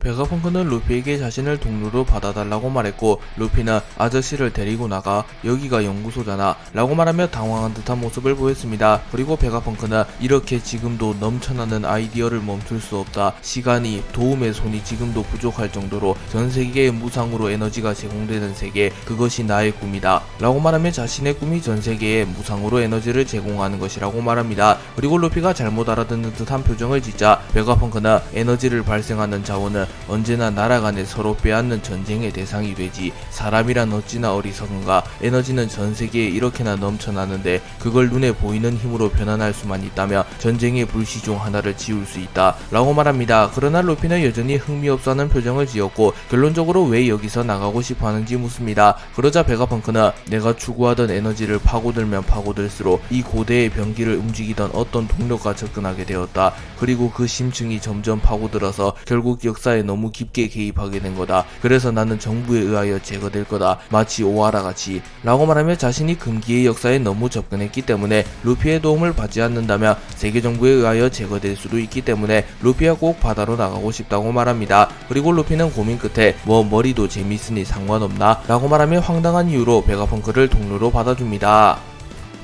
베가펑크는 루피에게 자신을 동료로 받아달라고 말했고 루피는 아저씨를 데리고 나가 여기가 연구소잖아 라고 말하며 당황한 듯한 모습을 보였습니다. 그리고 베가펑크는 이렇게 지금도 넘쳐나는 아이디어를 멈출 수 없다. 시간이 도움의 손이 지금도 부족할 정도로 전 세계에 무상으로 에너지가 제공되는 세계 그것이 나의 꿈이다. 라고 말하며 자신의 꿈이 전 세계에 무상으로 에너지를 제공하는 것이라고 말합니다. 그리고 루피가 잘못 알아듣는 듯한 표정을 짓자 베가펑크는 에너지를 발생하는 자원은 언제나 나라 간에 서로 빼앗는 전쟁의 대상이 되지 사람이란 어찌나 어리석은가. 에너지는 전 세계에 이렇게나 넘쳐나는데 그걸 눈에 보이는 힘으로 변환할 수만 있다면 전쟁의 불씨 중 하나를 지울 수 있다. 라고 말합니다. 그러나 루피는 여전히 흥미없어하는 표정을 지었고 결론적으로 왜 여기서 나가고 싶어 하는지 묻습니다. 그러자 베가펑크는 내가 추구하던 에너지를 파고들면 파고들수록 이 고대의 병기를 움직이던 어떤 동력과 접근하게 되었다. 그리고 그 심층이 점점 파고들어서 결국 역사에 너무 깊게 개입하게 된 거다. 그래서 나는 정부에 의하여 제거될 거다. 마치 오하라 같이. 라고 말하며 자신이 금기의 역사에 너무 접근했기 때문에 루피의 도움을 받지 않는다면 세계 정부에 의하여 제거될 수도 있기 때문에 루피가 꼭 바다로 나가고 싶다고 말합니다. 그리고 루피는 고민 끝에 뭐 머리도 재밌으니 상관없나? 라고 말하며 황당한 이유로 베가펑크를 동료로 받아줍니다.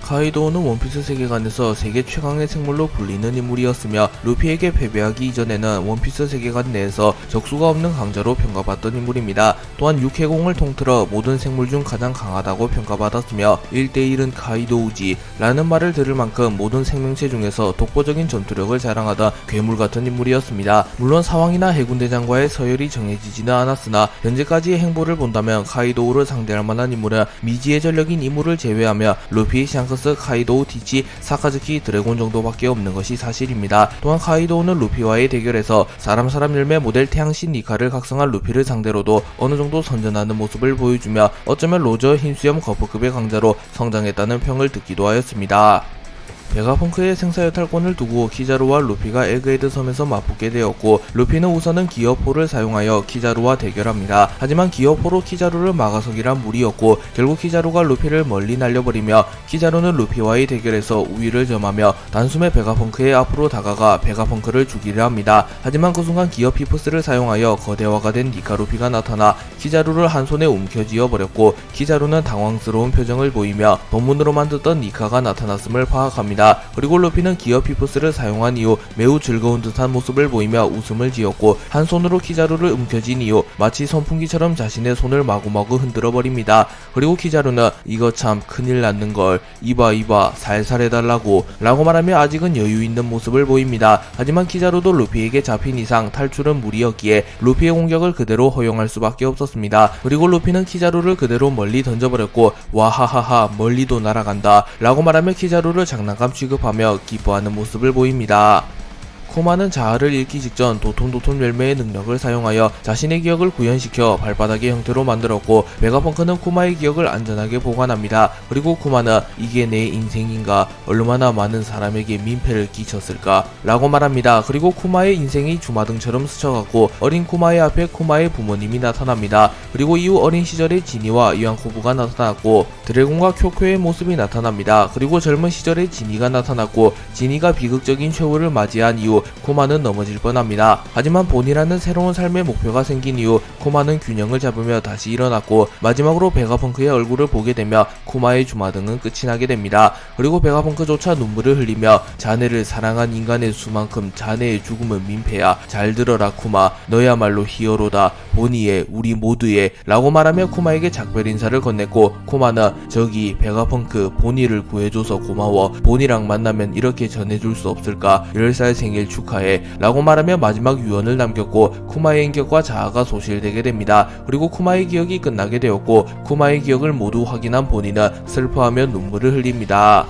카이도우는 원피스 세계관에서 세계 최강의 생물로 불리는 인물이었으며 루피에게 패배하기 이전에는 원피스 세계관 내에서 적수가 없는 강자로 평가받던 인물입니다. 또한 육해공을 통틀어 모든 생물 중 가장 강하다고 평가받았으며 1대1은 카이도우지 라는 말을 들을 만큼 모든 생명체 중에서 독보적인 전투력을 자랑하던 괴물 같은 인물이었습니다. 물론 상황이나 해군대장과의 서열이 정해지지는 않았으나 현재까지의 행보를 본다면 카이도우를 상대할 만한 인물은 미지의 전력인 인물을 제외하며 루피, 샹크 스, 카이도우, 티치, 사카즈키, 드래곤 정도밖에 없는 것이 사실입니다. 또한 카이도우는 루피와의 대결에서 사람 사람 열매 모델 태양신 니카를 각성한 루피를 상대로도 어느 정도 선전하는 모습을 보여주며 어쩌면 로저 흰수염 거프급의 강자로 성장했다는 평을 듣기도 하였습니다. 베가펑크의 생사여탈권을 두고 키자루와 루피가 에그헤드 섬에서 맞붙게 되었고 루피는 우선은 기어포를 사용하여 키자루와 대결합니다. 하지만 기어포로 키자루를 막아서기란 무리였고 결국 키자루가 루피를 멀리 날려버리며 키자루는 루피와의 대결에서 우위를 점하며 단숨에 베가펑크의 앞으로 다가가 베가펑크를 죽이려 합니다. 하지만 그 순간 기어 피프스를 사용하여 거대화가 된 니카 루피가 나타나 키자루를 한 손에 움켜쥐어 버렸고 키자루는 당황스러운 표정을 보이며 본문으로만 듣던 니카가 나타났음을 파악합니다. 그리고 루피는 기어 피프스를 사용한 이후 매우 즐거운 듯한 모습을 보이며 웃음을 지었고 한 손으로 키자루를 움켜쥔 이후 마치 선풍기처럼 자신의 손을 마구마구 흔들어 버립니다. 그리고 키자루는 이거 참 큰일 났는 걸 이봐 이봐 살살 해달라고 라고 말하며 아직은 여유 있는 모습을 보입니다. 하지만 키자루도 루피에게 잡힌 이상 탈출은 무리였기에 루피의 공격을 그대로 허용할 수밖에 없었습니다. 그리고 루피는 키자루를 그대로 멀리 던져버렸고 와하하하 멀리도 날아간다 라고 말하며 키자루를 장난감 취급하며 기뻐하는 모습을 보입니다. 코마는 자아를 잃기 직전 도톤도톤 열매의 능력을 사용하여 자신의 기억을 구현시켜 발바닥의 형태로 만들었고 메가펑크는 쿠마의 기억을 안전하게 보관합니다. 그리고 쿠마는 이게 내 인생인가 얼마나 많은 사람에게 민폐를 끼쳤을까 라고 말합니다. 그리고 쿠마의 인생이 주마등처럼 스쳐갔고 어린 쿠마의 앞에 쿠마의 부모님이 나타납니다. 그리고 이후 어린 시절의 지니와 이완코부가 나타났고 드래곤과 쿄쿄의 모습이 나타납니다. 그리고 젊은 시절의 지니가 나타났고 지니가 비극적인 최후를 맞이한 이후 코마는 넘어질 뻔합니다. 하지만 본이라는 새로운 삶의 목표가 생긴 이후 코마는 균형을 잡으며 다시 일어났고 마지막으로 베가펑크의 얼굴을 보게 되며 코마의 주마등은 끝이 나게 됩니다. 그리고 베가펑크조차 눈물을 흘리며 자네를 사랑한 인간의 수만큼 자네의 죽음은 민폐야. 잘 들어라 쿠마. 너야말로 히어로다. 보니의 우리 모두의 라고 말하며 쿠마에게 작별 인사를 건넸고 쿠마는 저기 베가펑크 보니를 구해줘서 고마워. 보니랑 만나면 이렇게 전해줄 수 없을까? 10살 생일 축하해 라고 말하며 마지막 유언을 남겼고 쿠마의 인격과 자아가 소실되게 됩니다. 그리고 쿠마의 기억이 끝나게 되었고 쿠마의 기억을 모두 확인한 본인은 슬퍼하며 눈물을 흘립니다.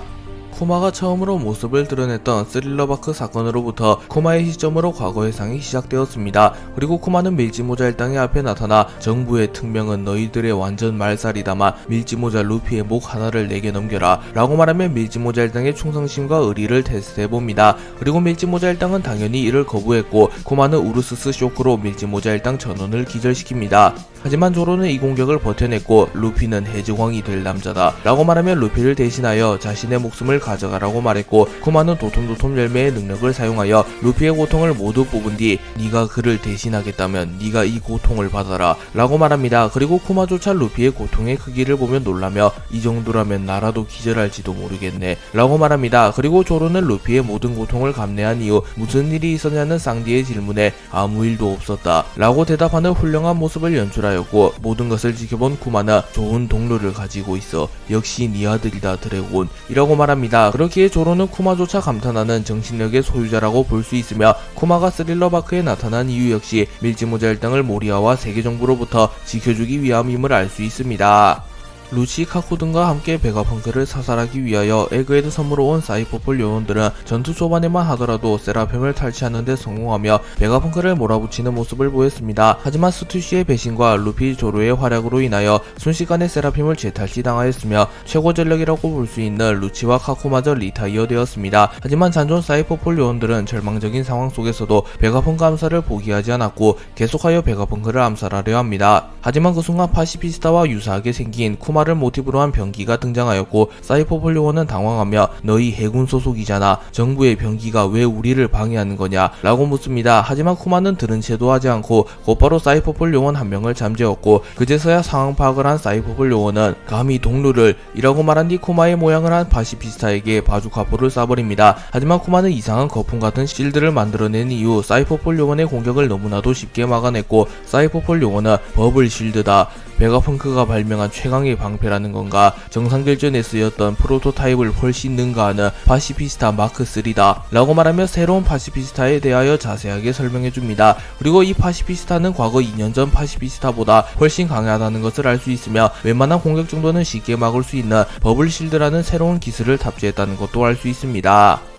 쿠마가 처음으로 모습을 드러냈던 스릴러바크 사건으로부터 쿠마의 시점으로 과거 회상이 시작되었습니다. 그리고 쿠마는 밀지모자 일당의 앞에 나타나 정부의 특명은 너희들의 완전 말살이다만 밀지모자 루피의 목 하나를 내게 넘겨라 라고 말하며 밀지모자 일당의 충성심과 의리를 테스트해봅니다. 그리고 밀지모자 일당은 당연히 이를 거부했고 쿠마는 우르스스 쇼크로 밀지모자 일당 전원을 기절시킵니다. 하지만 조로는 이 공격을 버텨냈고 루피는 해적왕이 될 남자다 라고 말하며 루피를 대신하여 자신의 목숨을 가져가라고 말했고 쿠마는 도톰도톰 열매의 능력을 사용하여 루피의 고통을 모두 뽑은 뒤 네가 그를 대신하겠다면 네가 이 고통을 받아라 라고 말합니다. 그리고 쿠마조차 루피의 고통의 크기를 보며 놀라며 이 정도라면 나라도 기절할지도 모르겠네 라고 말합니다. 그리고 조로는 루피의 모든 고통을 감내한 이후 무슨 일이 있었냐는 쌍디의 질문에 아무 일도 없었다 라고 대답하는 훌륭한 모습을 연출하 였고 모든 것을 지켜본 쿠마는 좋은 동료를 가지고 있어 역시 네 아들이다 드래곤 이라고 말합니다. 그렇기에 조로는 쿠마조차 감탄하는 정신력의 소유자라고 볼 수 있으며 쿠마가 스릴러바크에 나타난 이유 역시 밀지모자 일당을 모리아와 세계정부로부터 지켜주기 위함임을 알 수 있습니다 루시 카쿠 등과 함께 베가펑크를 사살하기 위하여 에그에드 섬으로 온 사이퍼폴 요원들은 전투 초반에만 하더라도 세라핌을 탈취하는데 성공하며 베가펑크를 몰아붙이는 모습을 보였습니다. 하지만 스투시의 배신과 루피 조로의 활약으로 인하여 순식간에 세라핌을 재탈취당하였으며 최고 전력이라고 볼 수 있는 루치와 카쿠마저 리타이어 되었습니다. 하지만 잔존 사이퍼폴 요원들은 절망적인 상황 속에서도 베가펑크 암살을 포기하지 않았고 계속하여 베가펑크를 암살하려 합니다. 하지만 그 순간 파시피스타와 유사하게 생긴 쿠마 를 모티브로 한 병기가 등장하였고 사이퍼폴 요원은 당황하며 너희 해군 소속이잖아 정부의 병기가 왜 우리를 방해하는 거냐 라고 묻습니다. 하지만 쿠마는 들은 채도 하지 않고 곧바로 사이퍼폴 요원 한 명을 잠재웠고 그제서야 상황 파악을 한 사이퍼폴 요원은 감히 동료를 이라고 말한 뒤 쿠마의 모양을 한 파시피스타에게 바주카포를 쏴버립니다. 하지만 쿠마는 이상한 거품 같은 실드를 만들어낸 이후 사이퍼폴 요원의 공격을 너무나도 쉽게 막아냈고 사이퍼폴 요원은 버블 실드다. 베가펑크가 발명한 최강의 방패라는 건가? 정상결전에 쓰였던 프로토타입을 훨씬 능가하는 파시피스타 마크 3다 라고 말하며 새로운 파시피스타에 대하여 자세하게 설명해줍니다. 그리고 이 파시피스타는 과거 2년 전 파시피스타보다 훨씬 강하다는 것을 알 수 있으며 웬만한 공격 정도는 쉽게 막을 수 있는 버블 실드라는 새로운 기술을 탑재했다는 것도 알 수 있습니다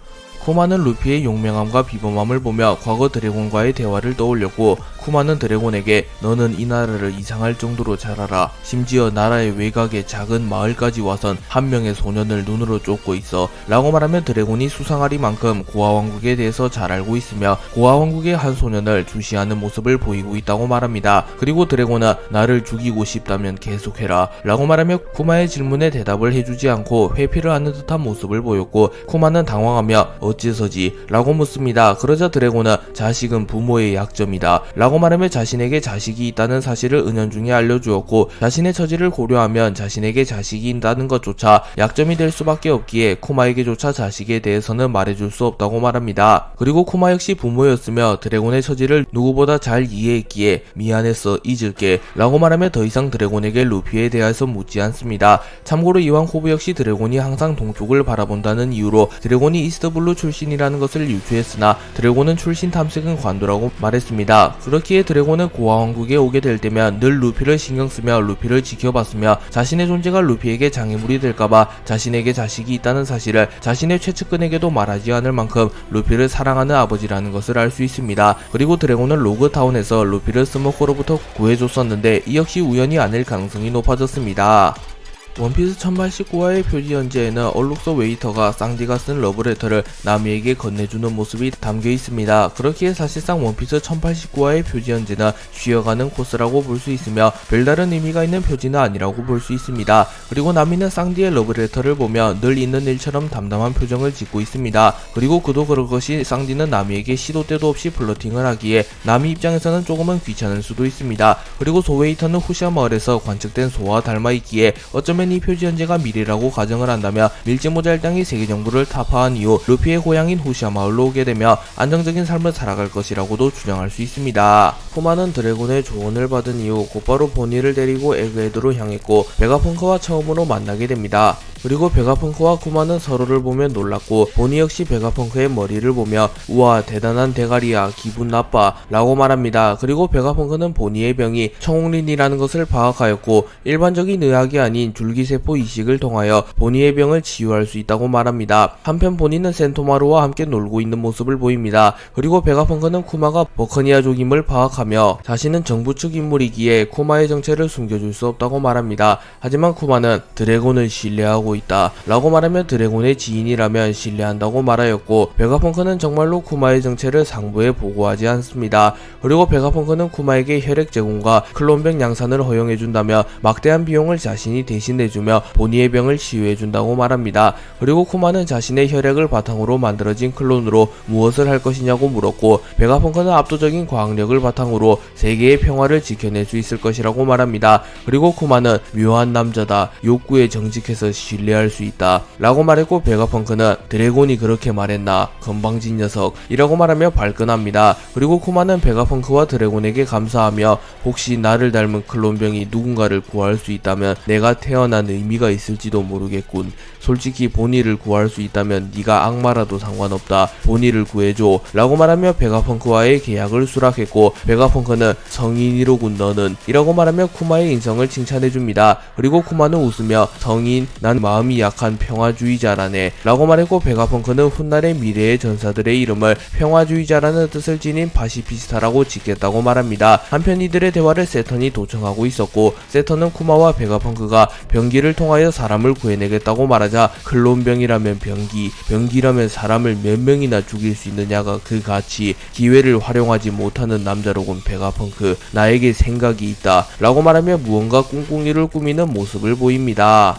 쿠마는 루피의 용맹함과 비범함을 보며 과거 드래곤과의 대화를 떠올렸고 쿠마는 드래곤에게 너는 이 나라를 이상할 정도로 잘 알아. 심지어 나라의 외곽의 작은 마을까지 와선 한 명의 소년을 눈으로 쫓고 있어. 라고 말하면 드래곤이 수상하리만큼 고아 왕국에 대해서 잘 알고 있으며 고아 왕국의 한 소년을 주시하는 모습을 보이고 있다고 말합니다. 그리고 드래곤은 나를 죽이고 싶다면 계속해라. 라고 말하며 쿠마의 질문에 대답을 해주지 않고 회피를 하는 듯한 모습을 보였고 쿠마는 당황하며 어째서지? 라고 묻습니다. 그러자 드래곤은 자식은 부모의 약점이다. 라고 말하며 자신에게 자식이 있다는 사실을 은연중에 알려주었고 자신의 처지를 고려하면 자신에게 자식이 있다는 것조차 약점이 될 수밖에 없기에 쿠마에게조차 자식에 대해서는 말해줄 수 없다고 말합니다. 그리고 쿠마 역시 부모였으며 드래곤의 처지를 누구보다 잘 이해했기에 미안했어 잊을게 라고 말하며 더 이상 드래곤에게 루피에 대해서 묻지 않습니다. 참고로 이왕 호브 역시 드래곤이 항상 동쪽을 바라본다는 이유로 드래곤이 이스트블루 출신이라는 것을 유추했으나 드래곤은 출신 탐색은 관두라고 말했습니다. 그렇기에 드래곤은 고아 왕국에 오게 될 때면 늘 루피를 신경 쓰며 루피를 지켜봤으며 자신의 존재가 루피에게 장애물이 될까봐 자신에게 자식이 있다는 사실을 자신의 최측근에게도 말하지 않을 만큼 루피를 사랑하는 아버지라는 것을 알 수 있습니다. 그리고 드래곤은 로그타운에서 루피를 스모커로부터 구해줬었는데 이 역시 우연이 아닐 가능성이 높아졌습니다. 원피스 1089화의 표지 연재에는 얼룩소 웨이터가 쌍디가 쓴 러브레터를 나미에게 건네주는 모습이 담겨 있습니다. 그렇기에 사실상 원피스 1089화의 표지 연재는 쉬어가는 코스라고 볼 수 있으며 별다른 의미가 있는 표지는 아니라고 볼 수 있습니다. 그리고 나미는 쌍디의 러브레터를 보며 늘 있는 일처럼 담담한 표정을 짓고 있습니다. 그리고 그도 그럴 것이 쌍디는 나미에게 시도 때도 없이 플러팅을 하기에 나미 입장에서는 조금은 귀찮을 수도 있습니다. 그리고 소웨이터는 후시아 마을에서 관측된 소와 닮아 있기에 어쩌면 이 표지 현재가 미래라고 가정을 한다면 밀지모자 일당이 세계 정부를 타파한 이후 루피의 고향인 후시아 마을로 오게 되며 안정적인 삶을 살아갈 것이라고도 주장할 수 있습니다. 포마는 드래곤의 조언을 받은 이후 곧바로 보니를 데리고 에그헤드로 향했고 베가펑크와 처음으로 만나게 됩니다. 그리고 베가펑크와 쿠마는 서로를 보며 놀랐고 보니 역시 베가펑크의 머리를 보며 우와 대단한 대가리야 기분 나빠 라고 말합니다. 그리고 베가펑크는 보니의 병이 청홍린이라는 것을 파악하였고 일반적인 의학이 아닌 줄기세포 이식을 통하여 보니의 병을 치유할 수 있다고 말합니다. 한편 보니는 센토마루와 함께 놀고 있는 모습을 보입니다. 그리고 베가펑크는 쿠마가 버커니아족임을 파악하며 하며 자신은 정부 측 인물이기에 쿠마의 정체를 숨겨줄 수 없다고 말합니다. 하지만 쿠마는 드래곤을 신뢰하고 있다 라고 말하며 드래곤의 지인이라면 신뢰한다고 말하였고 베가펑크는 정말로 쿠마의 정체를 상부에 보고하지 않습니다. 그리고 베가펑크는 쿠마에게 혈액 제공과 클론병 양산을 허용해준다며 막대한 비용을 자신이 대신 내주며 본의의 병을 치유해준다고 말합니다. 그리고 쿠마는 자신의 혈액을 바탕으로 만들어진 클론으로 무엇을 할 것이냐고 물었고 베가펑크는 압도적인 과학력을 바탕으로 세계의 평화를 지켜낼 수 있을 것이라고 말합니다. 그리고 쿠마는 묘한 남자다. 욕구에 정직해서 신뢰할 수 있다. 라고 말했고 베가펑크는 드래곤이 그렇게 말했나 건방진 녀석 이라고 말하며 발끈합니다. 그리고 쿠마는 베가펑크와 드래곤에게 감사하며 혹시 나를 닮은 클론병이 누군가를 구할 수 있다면 내가 태어난 의미가 있을지도 모르겠군. 솔직히 보니를 구할 수 있다면 네가 악마라도 상관없다. 보니를 구해줘. 라고 말하며 베가펑크와의 계약을 수락했고 베가펑크는 성인이로군 너는 이라고 말하며 쿠마의 인성을 칭찬해줍니다. 그리고 쿠마는 웃으며 성인 난 마음이 약한 평화주의자라네 라고 말했고 베가펑크는 훗날의 미래의 전사들의 이름을 평화주의자라는 뜻을 지닌 파시피스타라고 짓겠다고 말합니다. 한편 이들의 대화를 세턴이 도청하고 있었고 세턴은 쿠마와 베가펑크가 병기를 통하여 사람을 구해내겠다고 말하 자 클론병이라면 병기, 병기라면 사람을 몇 명이나 죽일 수 있느냐가 그 가치, 기회를 활용하지 못하는 남자로군 베가펑크, 나에게 생각이 있다. 라고 말하며 무언가 꿍꿍이를 꾸미는 모습을 보입니다.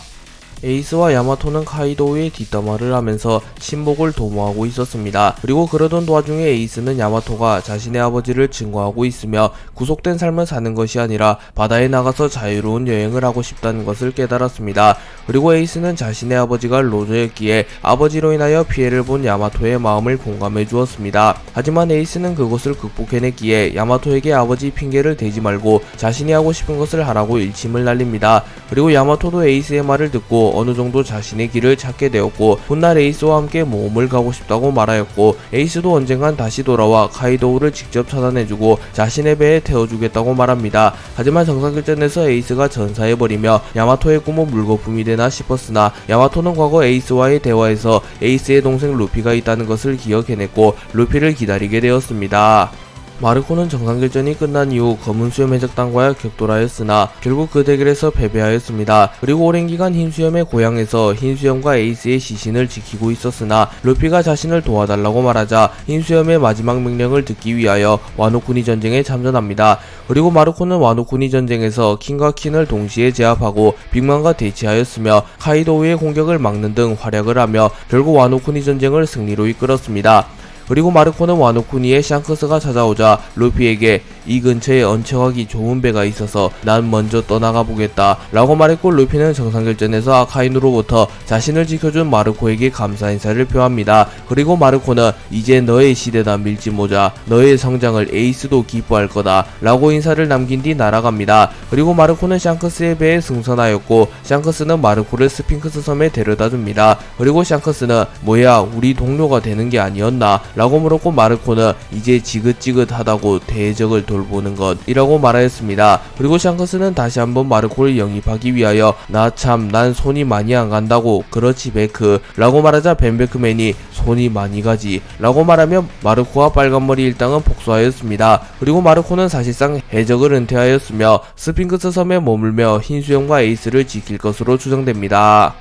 에이스와 야마토는 카이도우의 뒷담화를 하면서 친목을 도모하고 있었습니다. 그리고 그러던 도와중에 에이스는 야마토가 자신의 아버지를 증오하고 있으며 구속된 삶을 사는 것이 아니라 바다에 나가서 자유로운 여행을 하고 싶다는 것을 깨달았습니다. 그리고 에이스는 자신의 아버지가 로저였기에 아버지로 인하여 피해를 본 야마토의 마음을 공감해 주었습니다. 하지만 에이스는 그것을 극복해냈기에 야마토에게 아버지 핑계를 대지 말고 자신이 하고 싶은 것을 하라고 일침을 날립니다. 그리고 야마토도 에이스의 말을 듣고 어느 정도 자신의 길을 찾게 되었고 훗날 에이스와 함께 모험을 가고 싶다고 말하였고 에이스도 언젠간 다시 돌아와 카이도우를 직접 차단해주고 자신의 배에 태워주겠다고 말합니다. 하지만 정상결전에서 에이스가 전사해버리며 야마토의 꿈은 물거품이 되나 싶었으나 야마토는 과거 에이스와의 대화에서 에이스의 동생 루피가 있다는 것을 기억해냈고 루피를 기다리게 되었습니다. 마르코는 정상결전이 끝난 이후 검은 수염 해적단과의 격돌하였으나 결국 그 대결에서 패배하였습니다. 그리고 오랜 기간 흰수염의 고향에서 흰수염과 에이스의 시신을 지키고 있었으나 루피가 자신을 도와달라고 말하자 흰수염의 마지막 명령을 듣기 위하여 와노쿠니 전쟁에 참전합니다. 그리고 마르코는 와노쿠니 전쟁에서 킹과 킨을 동시에 제압하고 빅만과 대치하였으며 카이도우의 공격을 막는 등 활약을 하며 결국 와노쿠니 전쟁을 승리로 이끌었습니다. 그리고 마르코는 와노쿠니의 샹크스가 찾아오자 루피에게 이 근처에 언척하기 좋은 배가 있어서 난 먼저 떠나가 보겠다 라고 말했고 루피는 정상결전에서 아카인으로부터 자신을 지켜준 마르코에게 감사 인사를 표합니다. 그리고 마르코는 이제 너의 시대다 밀지모자 너의 성장을 에이스도 기뻐할 거다 라고 인사를 남긴 뒤 날아갑니다. 그리고 마르코는 샹크스의 배에 승선하였고 샹크스는 마르코를 스핑크스 섬에 데려다 줍니다. 그리고 샹크스는 뭐야 우리 동료가 되는 게 아니었나 라고 물었고 마르코는 이제 지긋지긋하다고 대적을 돌 보는 것이라고 말하였습니다. 그리고 샹크스는 다시 한번 마르코를 영입하기 위하여 나 참 난 손이 많이 안 간다고 그렇지 베크 라고 말하자 벤베크맨이 손이 많이 가지 라고 말하며 마르코와 빨간머리 일당은 복수하였습니다. 그리고 마르코는 사실상 해적을 은퇴하였으며 스핑크스 섬에 머물며 흰수염과 에이스를 지킬 것으로 추정됩니다.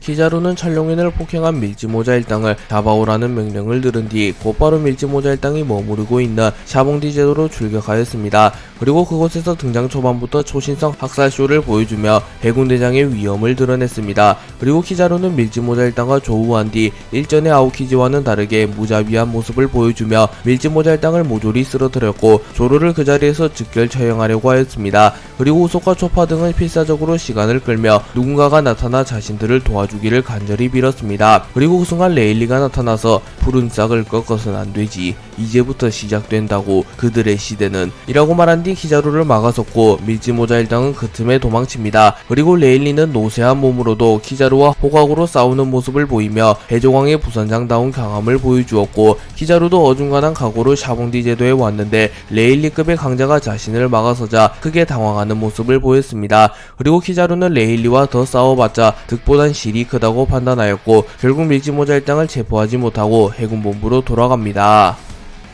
키자루는 촬영인을 폭행한 밀지모자 일당을 잡아오라는 명령을 들은 뒤 곧바로 밀지모자 일당이 머무르고 있는 샤봉디 제도로 출격하였습니다. 그리고 그곳에서 등장 초반부터 초신성 학살쇼를 보여주며 해군대장의 위험을 드러냈습니다. 그리고 키자루는 밀지모자 일당과 조우한 뒤 일전의 아오키지와는 다르게 무자비한 모습을 보여주며 밀지모자 일당을 모조리 쓰러뜨렸고 조로를 그 자리에서 즉결 처형하려고 하였습니다. 그리고 우소과 초파 등은 필사적으로 시간을 끌며 누군가가 나타나 자신들을 도와 주기를 간절히 빌었습니다. 그리고 그 순간 레일리가 나타나서 푸른 싹을 꺾어선 안 되지. 이제부터 시작된다고 그들의 시대는 이라고 말한 뒤 키자루를 막아섰고 밀지모자 일당은 그 틈에 도망칩니다. 그리고 레일리는 노쇠한 몸으로도 키자루와 호각으로 싸우는 모습을 보이며 해적왕의 부선장다운 강함을 보여주었고 키자루도 어중간한 각오로 샤봉디 제도에 왔는데 레일리급의 강자가 자신을 막아서자 크게 당황하는 모습을 보였습니다. 그리고 키자루는 레일리와 더 싸워봤자 득보단 실이 크다고 판단하였고 결국 밀지모자 일당을 체포하지 못하고 해군본부로 돌아갑니다.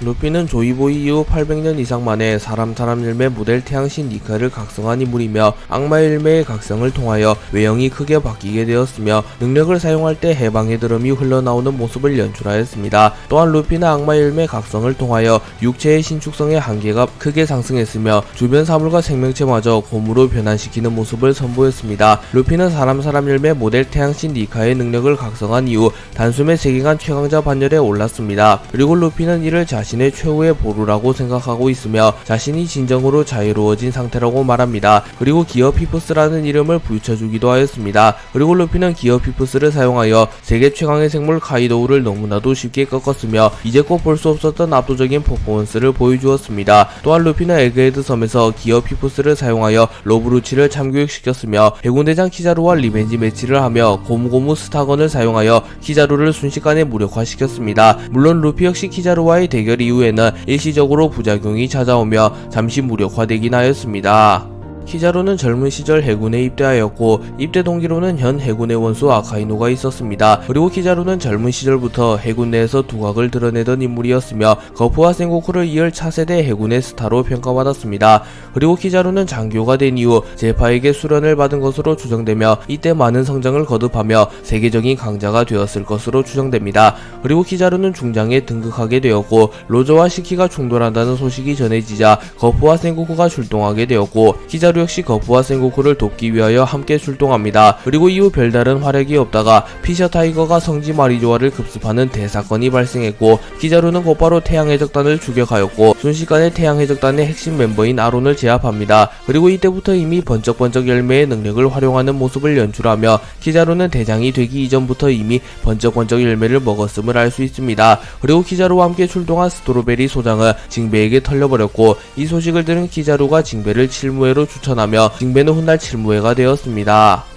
루피는 조이보이 이후 800년 이상 만에 사람 사람 열매 모델 태양신 니카를 각성한 인물이며 악마의 열매의 각성을 통하여 외형이 크게 바뀌게 되었으며 능력을 사용할 때 해방의 드럼이 흘러나오는 모습을 연출하였습니다. 또한 루피는 악마의 열매 각성을 통하여 육체의 신축성의 한계가 크게 상승했으며 주변 사물과 생명체마저 곰으로 변환시키는 모습을 선보였습니다. 루피는 사람 사람 열매 모델 태양신 니카의 능력을 각성한 이후 단숨에 세계관 최강자 반열에 올랐습니다. 그리고 루피는 이를 자신 의 최후의 보루라고 생각하고 있으며 자신이 진정으로 자유로워진 상태라고 말합니다. 그리고 기어 피프스라는 이름을 붙여주기도 하였습니다. 그리고 루피는 기어 피프스를 사용하여 세계 최강의 생물 카이도우를 너무나도 쉽게 꺾었으며 이제껏 볼 수 없었던 압도적인 퍼포먼스를 보여주었습니다. 또한 루피는 에그헤드 섬에서 기어 피프스를 사용하여 로브루치를 참교육시켰으며 해군대장 키자루와 리벤지 매치를 하며 고무고무 스타건을 사용하여 키자루를 순식간에 무력화시켰습니다. 물론 루피 역시 키자루와의 대결 이 후에는 일시적으로 부작용이 찾아오며 잠시 무력화되긴 하였습니다. 키자루는 젊은 시절 해군에 입대하였고 입대 동기로는 현 해군의 원수 아카이노가 있었습니다. 그리고 키자루는 젊은 시절부터 해군 내에서 두각을 드러내던 인물이었으며 거프와 센고쿠를 이을 차세대 해군의 스타로 평가받았습니다. 그리고 키자루는 장교가 된 이후 제파에게 수련을 받은 것으로 추정되며 이때 많은 성장을 거듭하며 세계적인 강자가 되었을 것으로 추정됩니다. 그리고 키자루는 중장에 등극하게 되었고 로저와 시키가 충돌한다는 소식이 전해지자 거프와 센고쿠가 출동하게 되었고 키자루 역시 거프와 센고쿠를 돕기 위하여 함께 출동합니다. 그리고 이후 별다른 활약이 없다가 피셔 타이거가 성지 마리조아를 급습하는 대사건이 발생했고 키자루는 곧바로 태양 해적단을 추격하였고 순식간에 태양 해적단의 핵심 멤버인 아론을 제압합니다. 그리고 이때부터 이미 번쩍번쩍 열매의 능력을 활용하는 모습을 연출하며 키자루는 대장이 되기 이전부터 이미 번쩍번쩍 열매를 먹었음을 알 수 있습니다. 그리고 키자루와 함께 출동한 스토로베리 소장은 징베에게 털려버렸고 이 소식을 들은 키자루가 징베를 칠무회로 추 천하며 징베는 훗날 칠무회가 되었습니다.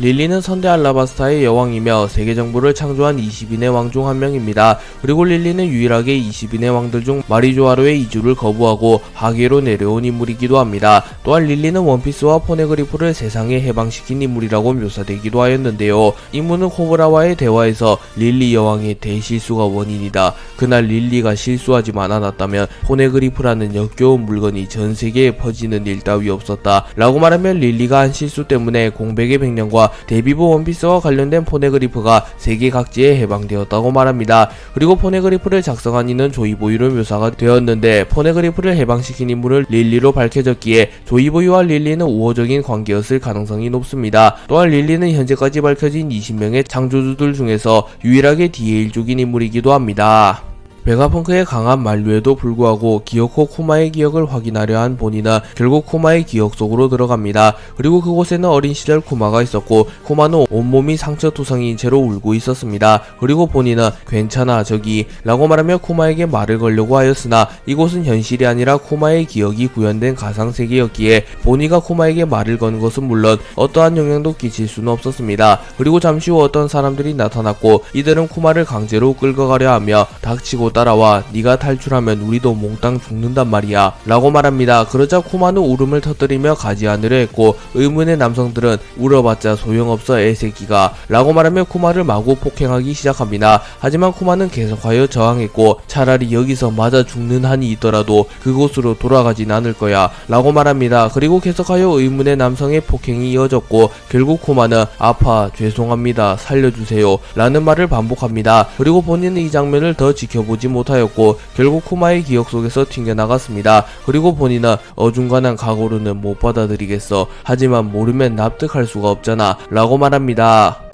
릴리는 선대 알라바스타의 여왕이며 세계 정부를 창조한 20인의 왕 중 한 명입니다. 그리고 릴리는 유일하게 20인의 왕들 중 마리조아로의 이주를 거부하고 하계로 내려온 인물이기도 합니다. 또한 릴리는 원피스와 포네그리프를 세상에 해방시킨 인물이라고 묘사되기도 하였는데요. 인물은 코브라와의 대화에서 릴리 여왕의 대실수가 원인이다. 그날 릴리가 실수하지만 않았다면 포네그리프라는 역겨운 물건이 전 세계에 퍼지는 일 따위 없었다. 라고 말하면 릴리가 한 실수 때문에 공백의 백년과 데비브 원피스와 관련된 포네그리프가 세계 각지에 해방되었다고 말합니다. 그리고 포네그리프를 작성한 이는 조이보이로 묘사가 되었는데 포네그리프를 해방시킨 인물을 릴리로 밝혀졌기에 조이보이와 릴리는 우호적인 관계였을 가능성이 높습니다. 또한 릴리는 현재까지 밝혀진 20명의 창조주들 중에서 유일하게 DA일족인 인물이기도 합니다. 베가펑크의 강한 만류에도 불구하고 기어코 코마의 기억을 확인하려 한 보니는 결국 코마의 기억 속으로 들어갑니다. 그리고 그곳에는 어린 시절 코마가 있었고 코마는 온몸이 상처 투성이인 채로 울고 있었습니다. 그리고 보니는 괜찮아 저기 라고 말하며 코마에게 말을 걸려고 하였으나 이곳은 현실이 아니라 코마의 기억이 구현된 가상세계였기에 보니가 코마에게 말을 건 것은 물론 어떠한 영향도 끼칠 수는 없었습니다. 그리고 잠시 후 어떤 사람들이 나타났고 이들은 코마를 강제로 끌고 가려 하며 닥치고 따라와 네가 탈출하면 우리도 몽땅 죽는단 말이야 라고 말합니다. 그러자 코마는 울음을 터뜨리며 가지 않으려 했고 의문의 남성들은 울어봤자 소용없어 애새끼가 라고 말하며 코마를 마구 폭행하기 시작합니다. 하지만 코마는 계속하여 저항했고 차라리 여기서 맞아 죽는 한이 있더라도 그곳으로 돌아가진 않을 거야 라고 말합니다. 그리고 계속하여 의문의 남성의 폭행이 이어졌고 결국 코마는 아파 죄송합니다 살려주세요 라는 말을 반복합니다. 그리고 본인은 이 장면을 더 지켜보지 못하였고 결국 코마의 기억 속에서 튕겨나갔습니다. 그리고 본인은 어중간한 각오로는 못 받아들이겠어. 하지만 모르면 납득할 수가 없잖아. 라고 말합니다.